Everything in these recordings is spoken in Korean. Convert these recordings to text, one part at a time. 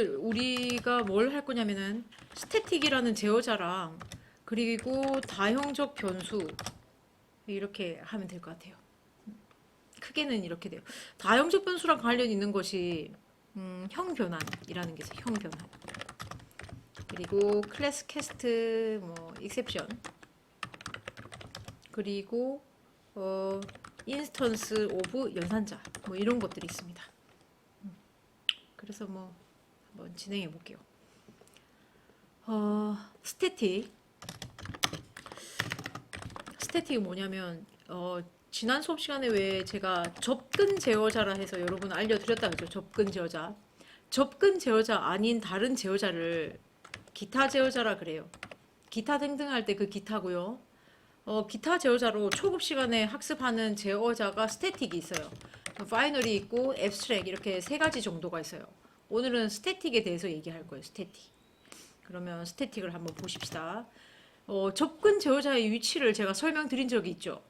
우리가 뭘 할 거냐면은 스태틱이라는 제어자랑 그리고 다형적 변수 이렇게 하면 될 것 같아요. 크게는 이렇게 돼요. 다형적 변수랑 관련 있는 것이 음, 형 변환이라는 게 있어요. 형 변환. 그리고 클래스 캐스트 뭐 익셉션 그리고 어 인스턴스 오브 연산자 뭐 이런 것들이 있습니다. 음, 그래서 뭐 한번 진행해 볼게요. 어 스태틱 스태틱이 뭐냐면 어 지난 수업 시간에 왜 제가 접근 제어자라 해서 여러분 알려드렸다 그죠? 접근 제어자. 접근 제어자 아닌 다른 제어자를 기타 제어자라 그래요. 기타 등등 할 때 그 기타고요. 어, 기타 제어자로 초급 시간에 학습하는 제어자가 스태틱이 있어요. 파이널이 있고 앱스트랙 이렇게 세 가지 정도가 있어요. 오늘은 스태틱에 대해서 얘기할 거예요. 스태틱. 그러면 스태틱을 한번 보십시다. 어, 접근 제어자의 위치를 제가 설명드린 적이 있죠.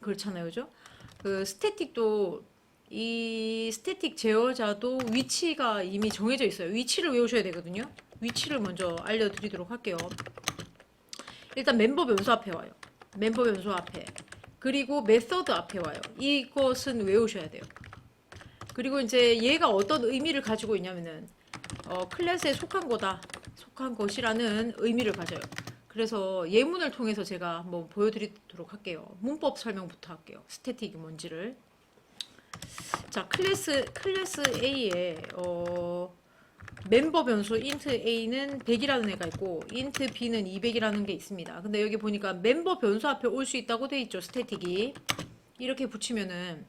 그렇잖아요, 그죠? 그 스태틱도 이 스태틱 제어자도 위치가 이미 정해져 있어요. 위치를 외우셔야 되거든요. 위치를 먼저 알려드리도록 할게요. 일단 멤버 변수 앞에 와요. 멤버 변수 앞에. 그리고 메서드 앞에 와요. 이것은 외우셔야 돼요. 그리고 이제 얘가 어떤 의미를 가지고 있냐면은 어, 클래스에 속한 거다. 속한 것이라는 의미를 가져요. 그래서 예문을 통해서 제가 한번 보여드리도록 할게요. 문법 설명부터 할게요. 스태틱이 뭔지를. 자, 클래스 클래스 A에 어, 멤버 변수 int a는 100이라는 애가 있고 int b는 200이라는 게 있습니다. 근데 여기 보니까 멤버 변수 앞에 올 수 있다고 돼 있죠. 스태틱이. 이렇게 붙이면은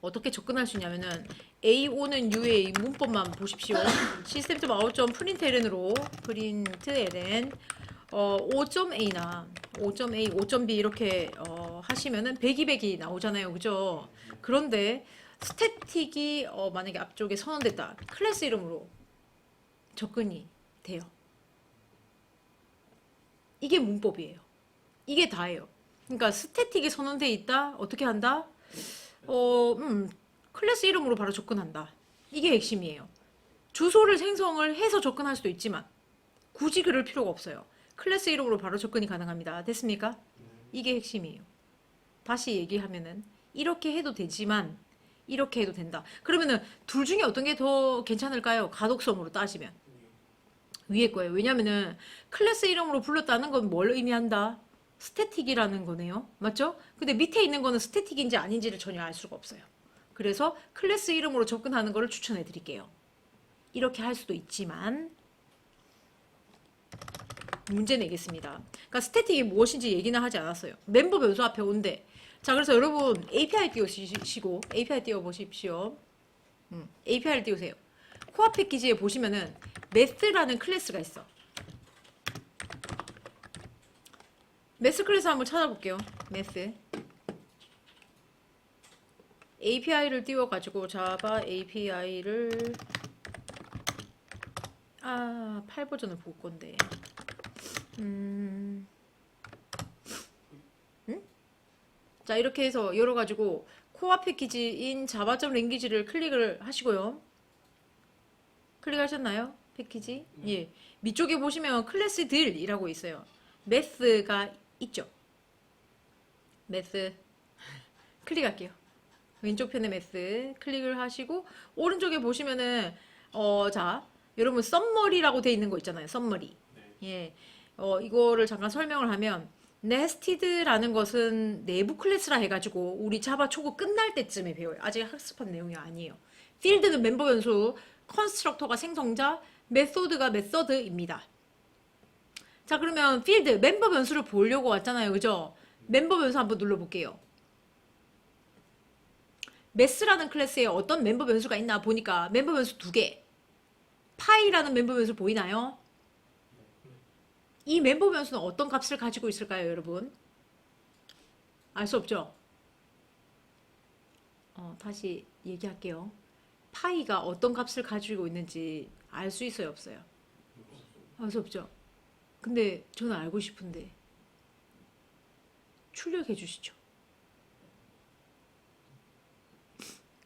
어떻게 접근할 수 있냐면은 a5는 u의 문법만 보십시오. 시스템.out 프린트ln으로 프린트ln 어, 5.a나 5.a, 5.b 이렇게 어, 하시면은 100, 200이 나오잖아요. 그죠? 그런데 스태틱이 어, 만약에 앞쪽에 선언됐다. 클래스 이름으로 접근이 돼요. 이게 문법이에요. 이게 다예요. 그러니까 스태틱이 선언돼 있다. 어떻게 한다? 어, 음, 클래스 이름으로 바로 접근한다. 이게 핵심이에요. 주소를 생성을 해서 접근할 수도 있지만 굳이 그럴 필요가 없어요. 클래스 이름으로 바로 접근이 가능합니다. 됐습니까? 이게 핵심이에요. 다시 얘기하면은 이렇게 해도 되지만 이렇게 해도 된다. 그러면은 둘 중에 어떤 게 더 괜찮을까요? 가독성으로 따지면 위에 거예요. 왜냐면은 클래스 이름으로 불렀다는 건 뭘 의미한다? 스태틱이라는 거네요. 맞죠? 근데 밑에 있는 거는 스태틱인지 아닌지를 전혀 알 수가 없어요. 그래서 클래스 이름으로 접근하는 거를 추천해 드릴게요. 이렇게 할 수도 있지만 문제 내겠습니다. 그러니까 스태틱이 무엇인지 얘기는 하지 않았어요. 멤버 변수 앞에 온대. 자, 그래서 여러분 API 띄우시고 API 띄워 보십시오. 음, API를 띄우세요. 코어 패키지에 보시면은 메스라는 클래스가 있어. 메스 클래스 한번 찾아볼게요. 메스. API를 띄워가지고 자바 API를 아, 8 버전을 볼 건데. 음. 응? 자, 이렇게 해서 열어가지고 코어 패키지인 자바점 랭귀지를 클릭을 하시고요. 클릭하셨나요? 패키지? 예. 밑쪽에 보시면 클래스들이라고 있어요. 메스가 있죠. 메스. 클릭할게요. 왼쪽 편에 메스 클릭을 하시고 오른쪽에 보시면은 어, 자, 여러분 썸머리라고 돼 있는 거 있잖아요. 썸머리. 예. 어, 이거를 잠깐 설명을 하면 네스티드라는 것은 내부 클래스라 해가지고 우리 자바 초급 끝날 때쯤에 배워요. 아직 학습한 내용이 아니에요. 필드는 멤버 변수, 컨스트럭터가 생성자, 메소드가 메서드입니다. 자 그러면 필드 멤버 변수를 보려고 왔잖아요. 그죠? 멤버 변수 한번 눌러볼게요. 메스라는 클래스에 어떤 멤버 변수가 있나 보니까 멤버 변수 두 개. 파이라는 멤버 변수 보이나요? 이 멤버 변수는 어떤 값을 가지고 있을까요, 여러분? 알 수 없죠? 어, 다시 얘기할게요. 파이가 어떤 값을 가지고 있는지 알 수 있어요, 없어요? 알 수 없죠? 근데 저는 알고 싶은데 출력해 주시죠.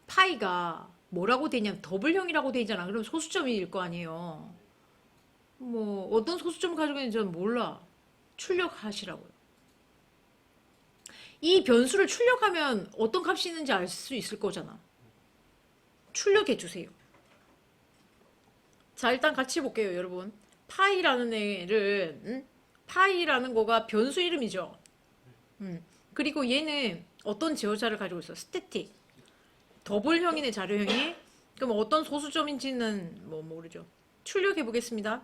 파이가 뭐라고 돼 있냐면 더블형이라고 돼 있잖아. 그럼 소수점일 거 아니에요. 뭐 어떤 소수점 가지고 있는지 저는 몰라. 출력하시라고요. 이 변수를 출력하면 어떤 값이 있는지 알 수 있을 거잖아. 출력해 주세요. 자, 일단 같이 볼게요, 여러분. 파이라는 애를 음? 파이라는 거가 변수 이름이죠. 음. 그리고 얘는 어떤 제어자를 가지고 있어? 스태틱. 더블형이네, 자료형이. 그럼 어떤 소수점인지는 뭐 모르죠. 출력해 보겠습니다.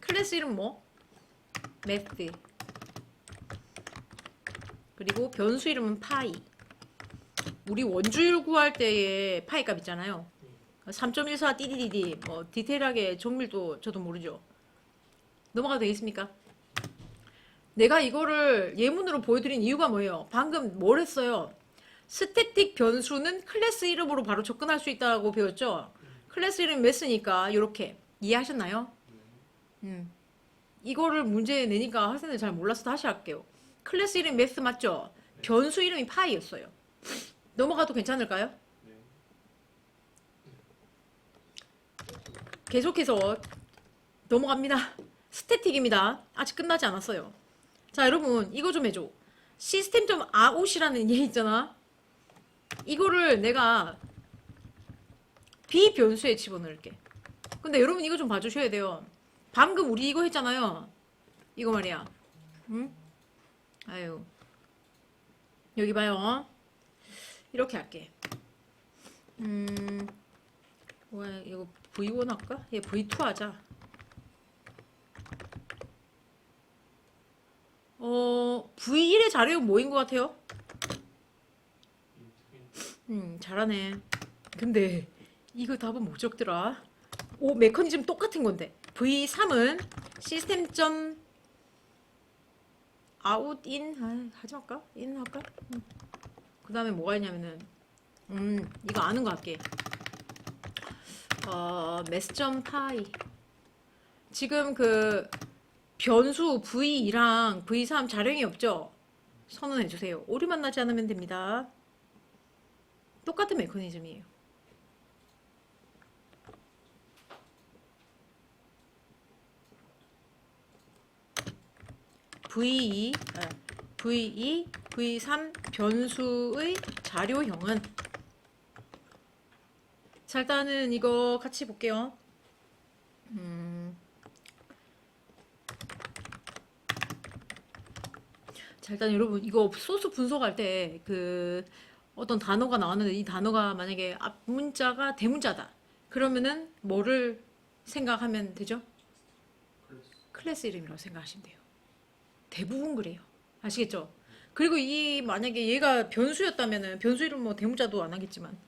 클래스 이름 뭐? 매트. 그리고 변수 이름은 파이. 우리 원주율 구할 때의 파이 값 있잖아요. 3.14 띠디디디 뭐 디테일하게 정밀도 저도 모르죠. 넘어가도 되겠습니까? 내가 이거를 예문으로 보여드린 이유가 뭐예요? 방금 뭘 했어요? 스태틱 변수는 클래스 이름으로 바로 접근할 수 있다고 배웠죠? 클래스 이름 매스니까 이렇게 이해하셨나요? 음. 이거를 문제 내니까 학생들 잘 몰라서 다시 할게요. 클래스 이름 매스 맞죠? 변수 이름이 파이였어요. 넘어가도 괜찮을까요? 계속해서 넘어갑니다. 스태틱입니다. 아직 끝나지 않았어요. 자, 여러분, 이거 좀 해줘. 시스템.out이라는 얘 있잖아. 이거를 내가 비변수에 집어넣을게. 근데 여러분 이거 좀 봐주셔야 돼요. 방금 우리 이거 했잖아요. 이거 말이야. 응? 아유. 여기 봐요. 이렇게 할게. 음, 왜 이거 V1 할까? 얘 V2 하자. 어, V1의 자료형 뭐인 것 같아요? 음, 잘하네. 근데 이거 답은 못 적더라. 오, 메커니즘 똑같은 건데. V3은 시스템 점 아웃 인 아, 하지 말까? 인 할까? 음. 그 다음에 뭐가 있냐면은 음 이거 아는 거 할게. 어 메스점 파이 지금 그 변수 V2랑 V3 자령이 없죠? 선언해 주세요. 오류 만나지 않으면 됩니다. 똑같은 메커니즘이에요. V2, 아, V2, V3 변수의 자료형은 자 일단은 이거 같이 볼게요. 음. 자 일단 여러분 이거 소스 분석할 때 그 어떤 단어가 나왔는데 이 단어가 만약에 앞 문자가 대문자다. 그러면은 뭐를 생각하면 되죠? 클래스 이름이라고 생각하시면 돼요. 대부분 그래요. 아시겠죠? 그리고 이 만약에 얘가 변수였다면은 변수 이름 뭐 대문자도 안 하겠지만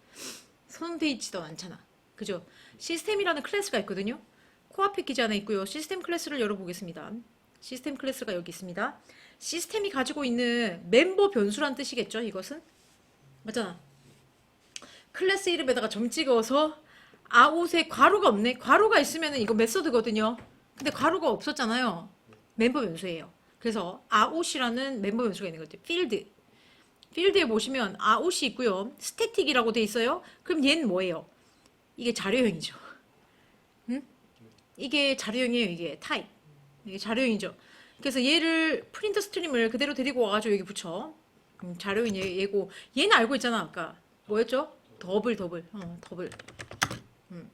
선돼 있지도 않잖아. 그죠? 시스템이라는 클래스가 있거든요. 코어 패키지 안에 있고요. 시스템 클래스를 열어보겠습니다. 시스템 클래스가 여기 있습니다. 시스템이 가지고 있는 멤버 변수란 뜻이겠죠? 이것은 맞잖아. 클래스 이름에다가 점 찍어서 아웃에 괄호가 없네. 괄호가 있으면 이거 메서드거든요. 근데 괄호가 없었잖아요. 멤버 변수예요. 그래서 아웃이라는 멤버 변수가 있는 거죠. 필드. 필드에 보시면 아웃이 있고요. 스태틱이라고 돼 있어요. 그럼 얘는 뭐예요? 이게 자료형이죠. 응? 이게 자료형이에요. 이게 타입. 이게 자료형이죠. 그래서 얘를 프린트 스트림을 그대로 데리고 와가지고 여기 붙여. 음, 자료인 얘, 얘고 얘는 알고 있잖아 아까 뭐였죠? 더블 더블 어 더블. 음.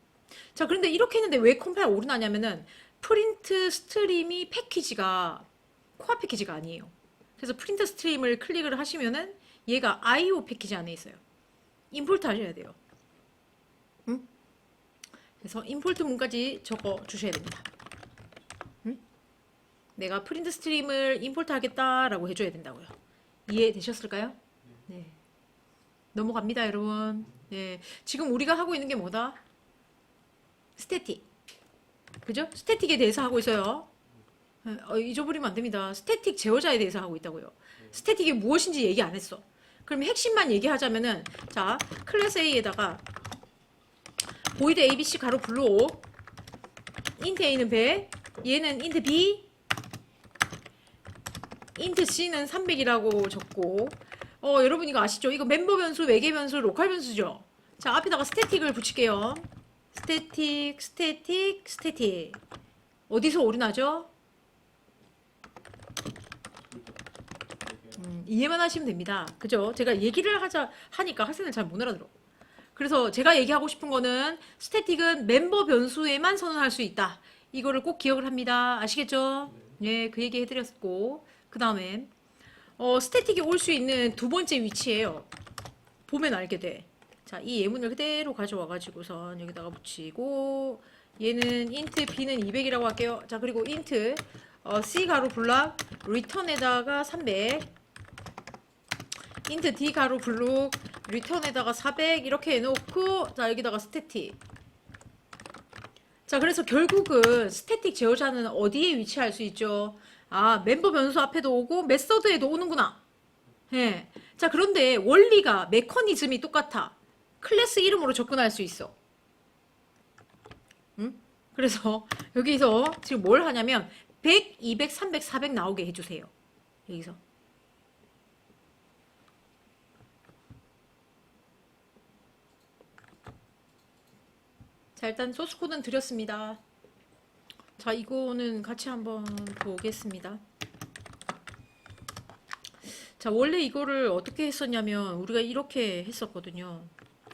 자 그런데 이렇게 했는데 왜 컴파일 오류나냐면은 프린트 스트림이 패키지가 코어 패키지가 아니에요. 그래서 프린트 스트림을 클릭을 하시면은 얘가 IO 패키지 안에 있어요. 임포트 하셔야 돼요. 응? 그래서 임포트 문까지 적어 주셔야 됩니다. 응? 내가 프린트 스트림을 임포트 하겠다라고 해줘야 된다고요. 이해되셨을까요? 네. 넘어갑니다, 여러분. 네. 지금 우리가 하고 있는 게 뭐다? 스태틱. 그죠? 스태틱에 대해서 하고 있어요. 어, 잊어버리면 안 됩니다. 스태틱 제어자에 대해서 하고 있다고요. 스태틱이 무엇인지 얘기 안 했어. 그럼 핵심만 얘기하자면은 자 클래스 A에다가 보이드 ABC 가로 블루 인트 A는 100 얘는 인트 B int c는 300이라고 적고 어 여러분 이거 아시죠? 이거 멤버 변수, 외계 변수, 로컬 변수죠. 자 앞에다가 스태틱을 붙일게요. 스태틱, 스태틱, 스태틱. 어디서 오류나죠? 음, 이해만 하시면 됩니다. 그죠? 제가 얘기를 하자 하니까 학생들 잘 못 알아들어. 그래서 제가 얘기하고 싶은 거는 스태틱은 멤버 변수에만 선언할 수 있다. 이거를 꼭 기억을 합니다. 아시겠죠? 네, 그 얘기 해드렸고 그 다음에 어, 스태틱이 올 수 있는 두 번째 위치예요. 보면 알게 돼. 자, 이 예문을 그대로 가져와가지고선 여기다가 붙이고 얘는 int b는 200이라고 할게요. 자, 그리고 int 어, c 가로 블락 return에다가 300 int d 가로 블록 return에다가 400 이렇게 해놓고 자 여기다가 스태틱 자 그래서 결국은 스태틱 제어자는 어디에 위치할 수 있죠? 아 멤버 변수 앞에도 오고 메서드에도 오는구나. 예. 자 그런데 원리가 메커니즘이 똑같아. 클래스 이름으로 접근할 수 있어. 응? 그래서 여기서 지금 뭘 하냐면 100, 200, 300, 400 나오게 해주세요. 여기서. 자 일단 소스 코드는 드렸습니다. 자 이거는 같이 한번 보겠습니다. 자 원래 이거를 어떻게 했었냐면 우리가 이렇게 했었거든요.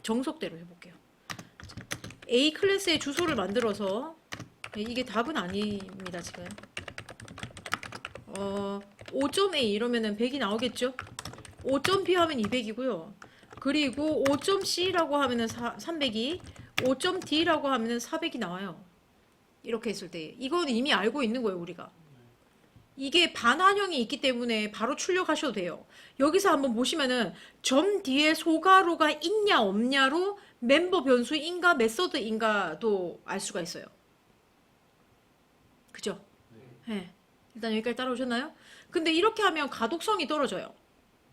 정석대로 해볼게요. 자, A 클래스의 주소를 만들어서 이게 답은 아닙니다 지금. 어 5.A 이러면은 100이 나오겠죠? 5.B 하면 200이고요. 그리고 5.C라고 하면은 300이 5.D라고 하면은 400이 나와요. 이렇게 했을 때 이건 이미 알고 있는 거예요, 우리가. 이게 반환형이 있기 때문에 바로 출력하셔도 돼요. 여기서 한번 보시면은 점 뒤에 소가로가 있냐 없냐로 멤버 변수인가 메서드인가도 알 수가 있어요. 그죠? 네. 일단 여기까지 따라오셨나요? 근데 이렇게 하면 가독성이 떨어져요.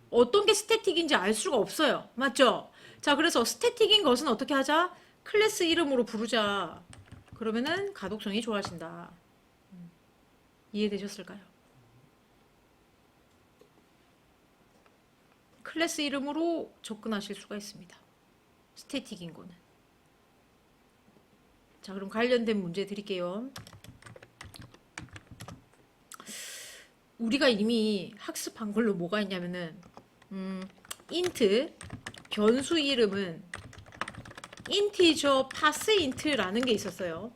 어떤 게 스태틱인지 알 수가 없어요. 맞죠? 자, 그래서 스태틱인 것은 어떻게 하자? 클래스 이름으로 부르자. 그러면은 가독성이 좋아진다. 음, 이해되셨을까요? 클래스 이름으로 접근하실 수가 있습니다. 스태틱인 거는. 자, 그럼 관련된 문제 드릴게요. 우리가 이미 학습한 걸로 뭐가 있냐면은 음, int 변수 이름은 인티저 파스 인트라는 게 있었어요.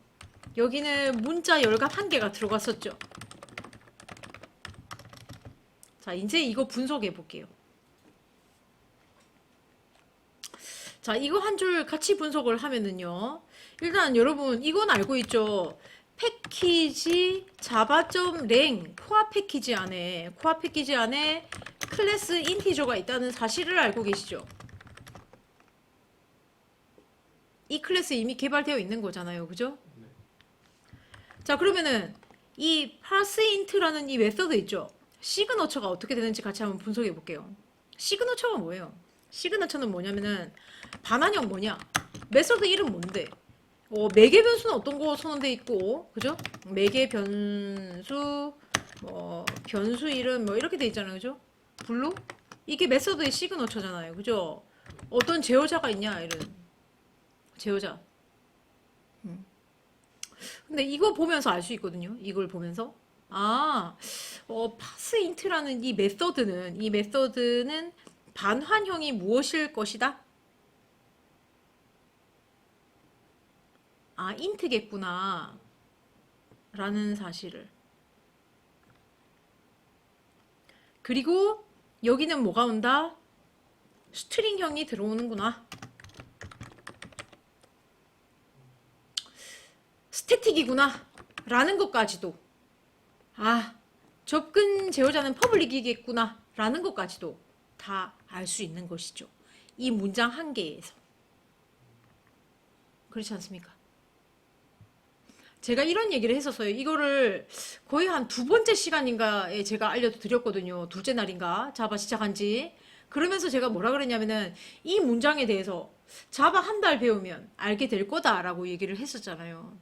여기는 문자 열갑 한 개가 들어갔었죠. 자, 이제 이거 분석해 볼게요. 자, 이거 한 줄 같이 분석을 하면은요. 일단 여러분, 이건 알고 있죠. 패키지 자바.랭 코아 패키지 안에 코아 패키지 안에 클래스 인티저가 있다는 사실을 알고 계시죠? 이 클래스 이미 개발되어 있는 거잖아요. 그죠? 자, 그러면은 이 파스인트라는 이 메서드 있죠? 시그너처가 어떻게 되는지 같이 한번 분석해 볼게요. 시그너처가 뭐예요? 시그너처는 뭐냐면은 반환형 뭐냐? 메서드 이름 뭔데? 어, 매개 변수는 어떤 거 선언돼 있고, 그죠? 매개 변수, 뭐 변수 이름 뭐 이렇게 돼 있잖아요, 그죠? 블루? 이게 메서드의 시그너처잖아요, 그죠? 어떤 제어자가 있냐 이런 제어자. 음. 근데 이거 보면서 알 수 있거든요. 이걸 보면서. 아, 어, 파스인트라는 이 메서드는, 이 메서드는 반환형이 무엇일 것이다? 아, 인트겠구나. 라는 사실을. 그리고 여기는 뭐가 온다? 스트링형이 들어오는구나. 스태틱이구나. 라는 것까지도. 아 접근 제어자는 퍼블릭이겠구나. 라는 것까지도 다 알 수 있는 것이죠. 이 문장 한 개에서. 그렇지 않습니까? 제가 이런 얘기를 했었어요. 이거를 거의 한 두 번째 시간인가에 제가 알려드렸거든요. 둘째 날인가? 자바 시작한 지. 그러면서 제가 뭐라 그랬냐면은 이 문장에 대해서 자바 한 달 배우면 알게 될 거다라고 얘기를 했었잖아요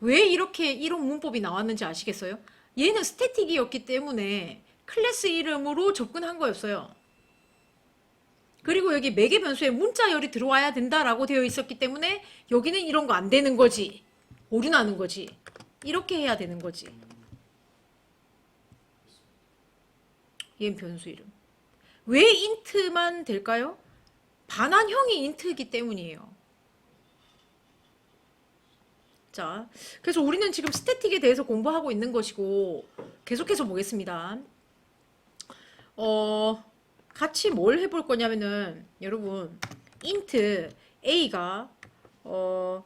왜 이렇게 이런 문법이 나왔는지 아시겠어요? 얘는 스태틱이었기 때문에 클래스 이름으로 접근한 거였어요. 그리고 여기 매개 변수에 문자열이 들어와야 된다라고 되어 있었기 때문에 여기는 이런 거 안 되는 거지. 오류 나는 거지. 이렇게 해야 되는 거지. 얘는 변수 이름. 왜 인트만 될까요? 반환형이 인트이기 때문이에요. 자, 그래서 우리는 지금 스태틱에 대해서 공부하고 있는 것이고 계속해서 보겠습니다. 어, 같이 뭘 해볼 거냐면은 여러분 int a가 어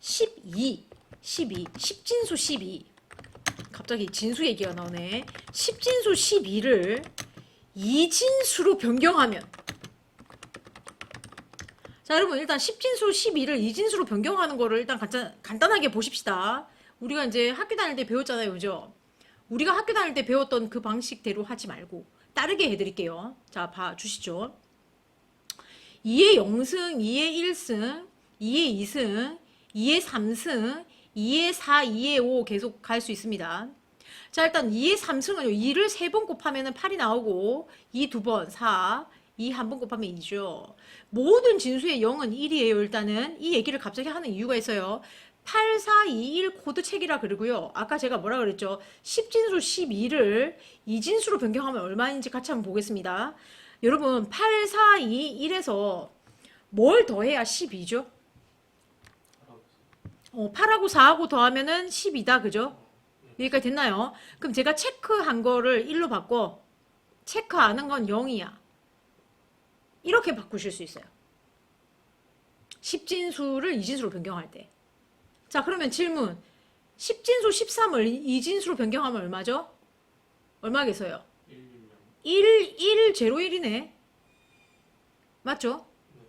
12, 12, 10진수 12 갑자기 진수 얘기가 나오네. 10진수 12를 2진수로 변경하면 자, 여러분 일단 10진수 12를 2진수로 변경하는 거를 일단 간단, 간단하게 보십시다. 우리가 이제 학교 다닐 때 배웠잖아요. 그죠? 우리가 학교 다닐 때 배웠던 그 방식대로 하지 말고 따르게 해드릴게요. 자, 봐 주시죠. 2의 0승, 2의 1승, 2의 2승, 2의 3승, 2의 4, 2의 5 계속 갈 수 있습니다. 자, 일단 2의 3승은요. 2를 3번 곱하면 8이 나오고 2 두번 4, 2 한 번 곱하면 2죠. 모든 진수의 0은 1이에요. 일단은 이 얘기를 갑자기 하는 이유가 있어요. 8, 4, 2, 1 코드 책이라 그러고요. 아까 제가 뭐라 그랬죠? 10진수 12를 2진수로 변경하면 얼마인지 같이 한번 보겠습니다. 여러분 8, 4, 2, 1에서 뭘 더해야 12죠? 어, 8하고 4하고 더하면은 12다. 그죠? 여기까지 됐나요? 그럼 제가 체크한 거를 1로 바꿔. 체크 안 한 건 0이야. 이렇게 바꾸실 수 있어요. 10진수를 2진수로 변경할 때. 자, 그러면 질문. 10진수 13을 2진수로 변경하면 얼마죠? 얼마겠어요? 1, 1, 0, 1이네. 맞죠?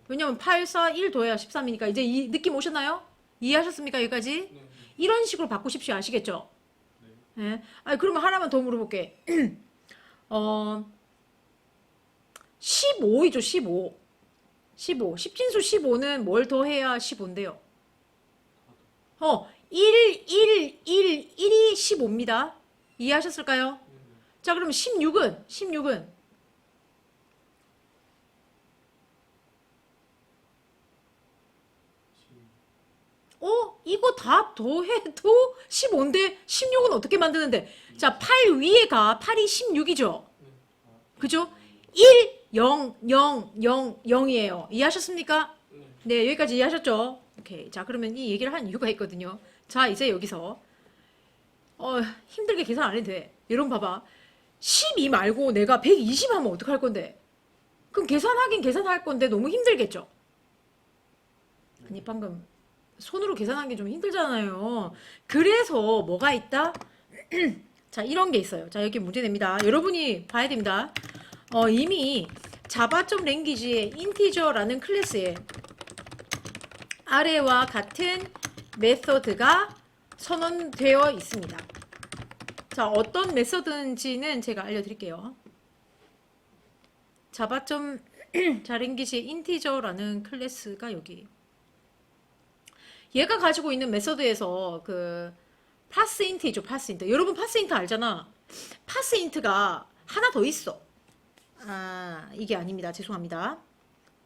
왜냐면 8, 4, 1 더해야 13이니까 이제 이 느낌 오셨나요? 이해하셨습니까? 여기까지? 이런 식으로 바꾸십시오. 아시겠죠? 네. 아, 그러면 하나만 더 물어볼게. 어, 15이죠, 15. 15. 10진수 15는 뭘 더해야 15인데요? 어, 1, 1, 1, 1이 15입니다. 이해하셨을까요? 자, 그럼 16은, 16은 어? 이거 다 더해도 15인데 16은 어떻게 만드는데? 자, 8 위에 가 8이 16이죠. 그죠? 1, 0, 0, 0, 0이에요. 이해하셨습니까? 네, 여기까지 이해하셨죠? 오케이. 자, 그러면 이 얘기를 한 이유가 있거든요. 자, 이제 여기서 어, 힘들게 계산 안 해도 돼. 여러분 봐봐. 12 말고 내가 120 하면 어떡할 건데? 그럼 계산하긴 계산할 건데 너무 힘들겠죠? 아니, 방금 손으로 계산하는 게 좀 힘들잖아요. 그래서 뭐가 있다? 자, 이런 게 있어요. 자, 여기 문제 냅니다. 여러분이 봐야 됩니다. 어, 이미 자바.랭귀지의 인티저라는 클래스에 아래와 같은 메서드가 선언되어 있습니다. 자, 어떤 메서드인지는 제가 알려드릴게요. 자바.랭귀지의 인티저라는 클래스가 여기 얘가 가지고 있는 메서드에서 그 파스 인트이죠, 파스 인트. 여러분 파스 인트 알잖아. 파스 인트가 하나 더 있어. 아, 이게 아닙니다. 죄송합니다.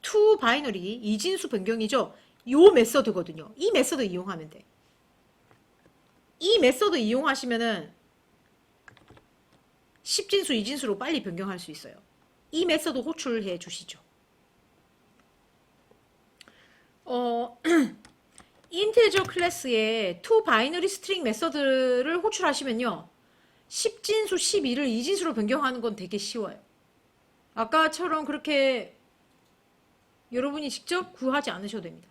to 바이너리 이진수 변경이죠. 요 메서드거든요. 이 메서드 이용하면 돼. 이 메서드 이용하시면은 10진수, 2진수로 빨리 변경할 수 있어요. 이 메서드 호출해 주시죠. 어, 인테저 클래스에 to 바이너리 스트링 메서드를 호출하시면요. 10진수 12를 2진수로 변경하는 건 되게 쉬워요. 아까처럼 그렇게 여러분이 직접 구하지 않으셔도 됩니다.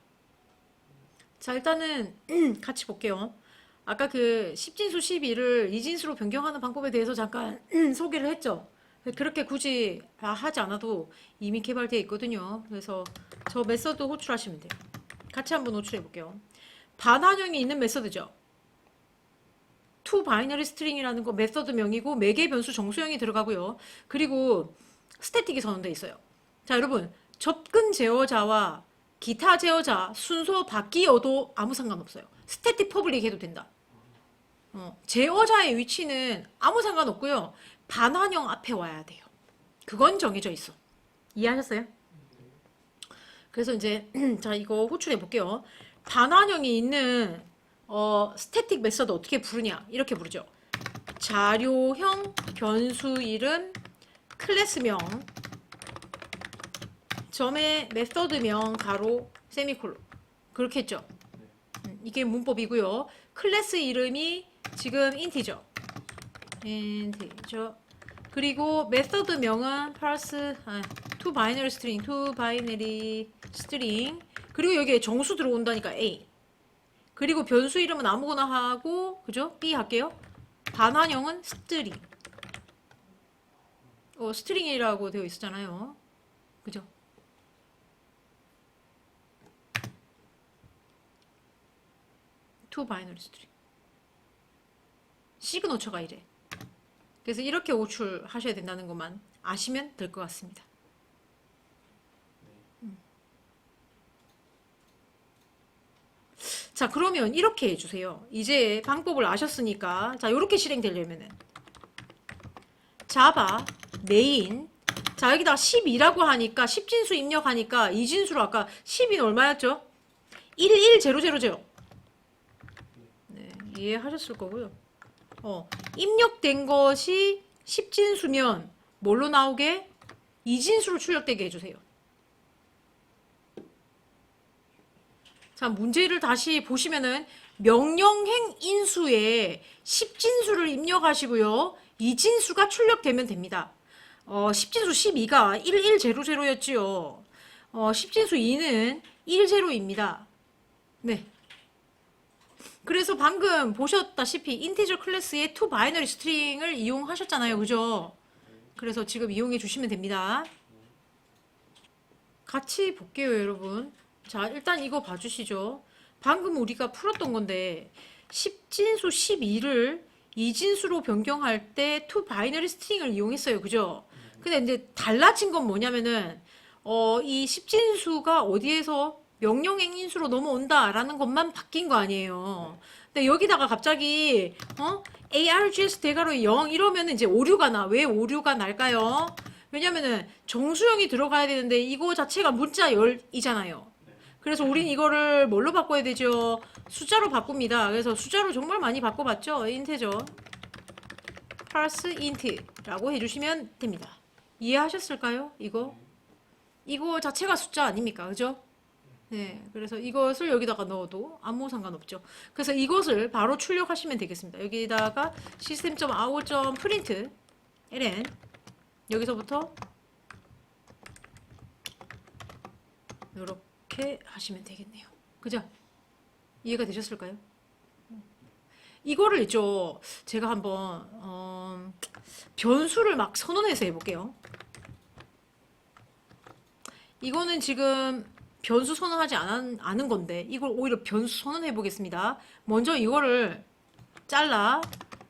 자, 일단은 같이 볼게요. 아까 그 10진수 12를 2진수로 변경하는 방법에 대해서 잠깐 소개를 했죠. 그렇게 굳이 하지 않아도 이미 개발되어 있거든요. 그래서 저 메서드 호출하시면 돼요. 같이 한번 호출해 볼게요. 반환형이 있는 메서드죠. to 바이너리 스트링이라는 거 메서드 명이고 매개 변수 정수형이 들어가고요. 그리고 스태틱이 선언돼 있어요. 자, 여러분 접근 제어자와 기타 제어자 순서 바뀌어도 아무 상관없어요. 스태틱 퍼블릭 해도 된다. 어, 제어자의 위치는 아무 상관없고요. 반환형 앞에 와야 돼요. 그건 정해져 있어. 이해하셨어요? 그래서 이제 자 이거 호출해 볼게요. 반환형이 있는 어, 스태틱 메서드 어떻게 부르냐? 이렇게 부르죠. 자료형 변수 이름 클래스명 점의 메서드명 가로 세미콜론 그렇게 했죠. 음, 이게 문법이고요. 클래스 이름이 지금 인티저 인티저 그리고 메서드 명은 플러스 아, to binary string, to string 그리고 여기에 정수 들어온다니까 a 그리고 변수 이름은 아무거나 하고 그죠? b 할게요. 반환형은 스트링 어, 스트링이라고 되어 있었잖아요. 그죠? to binary string 시그너처가 이래. 그래서 이렇게 호출하셔야 된다는 것만 아시면 될 것 같습니다. 음. 자, 그러면 이렇게 해주세요. 이제 방법을 아셨으니까, 자, 이렇게 실행되려면은, 자바, 메인, 자, 여기다가 12라고 하니까, 10진수 입력하니까, 이진수로 아까 10인 얼마였죠? 11000. 네, 이해하셨을 거고요. 어, 입력된 것이 10진수면 뭘로 나오게? 이진수로 출력되게 해주세요. 자, 문제를 다시 보시면은 명령행 인수에 10진수를 입력하시고요. 이진수가 출력되면 됩니다. 어, 10진수 12가 1100였지요. 어, 10진수 2는 10입니다. 네. 그래서 방금 보셨다시피 인티저 클래스의 to 바이너리 스트링을 이용하셨잖아요. 그죠? 그래서 지금 이용해 주시면 됩니다. 같이 볼게요, 여러분. 자, 일단 이거 봐주시죠. 방금 우리가 풀었던 건데 10진수 12를 이진수로 변경할 때 to 바이너리 스트링을 이용했어요. 그죠? 근데 이제 달라진 건 뭐냐면은 어, 이 10진수가 어디에서 명령행 인수로 넘어온다라는 것만 바뀐 거 아니에요. 근데 여기다가 갑자기 어? ARGS 대괄호 0 이러면은 이제 오류가 나. 왜 오류가 날까요? 왜냐면은 정수형이 들어가야 되는데 이거 자체가 문자 열이잖아요. 그래서 우린 이거를 뭘로 바꿔야 되죠? 숫자로 바꿉니다. 그래서 숫자로 정말 많이 바꿔봤죠? 인테저. parse int라고 해주시면 됩니다. 이해하셨을까요? 이거? 이거 자체가 숫자 아닙니까? 그죠? 네, 그래서 이것을 여기다가 넣어도 아무 상관없죠. 그래서 이것을 바로 출력하시면 되겠습니다. 여기다가 system.out.print ln 여기서부터 이렇게 하시면 되겠네요. 그죠? 이해가 되셨을까요? 이거를 있죠. 제가 한번 어, 변수를 막 선언해서 해볼게요. 이거는 지금 변수 선언하지 않은, 않은 건데 이걸 오히려 변수 선언해 보겠습니다. 먼저 이거를 잘라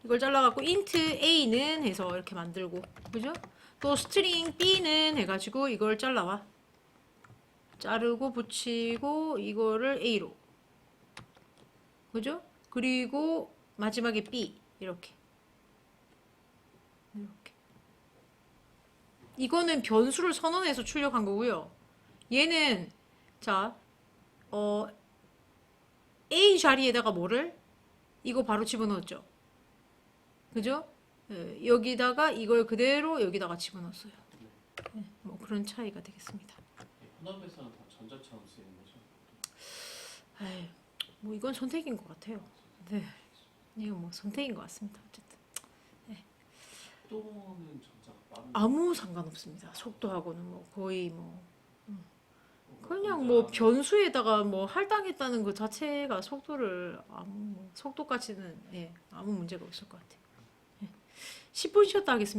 이걸 잘라갖고 int a는 해서 이렇게 만들고 그죠? 또 스트링 b는 해가지고 이걸 잘라와 자르고 붙이고 이거를 a로 그죠? 그리고 마지막에 b 이렇게 이렇게 이거는 변수를 선언해서 출력한 거고요. 얘는 자, 어, A 자리에다가 뭐를? 이거 바로 집어넣었죠. 그죠? 예, 여기다가 이걸 그대로 여기다가 집어넣었어요. 예, 뭐 그런 차이가 되겠습니다. 혼합에서는 다 전자처럼 쓰이는 거죠. 에이, 뭐 이건 선택인 것 같아요. 네, 이거 뭐 선택인 것 같습니다. 어쨌든 전자가 빠른. 아무 상관없습니다. 속도하고는 뭐 거의 뭐 그냥 뭐 변수에다가 뭐 할당했다는 것 자체가 속도를 아무 뭐 속도까지는 예, 아무 문제가 없을 것 같아요. 예. 10분 쉬었다 하겠습니다.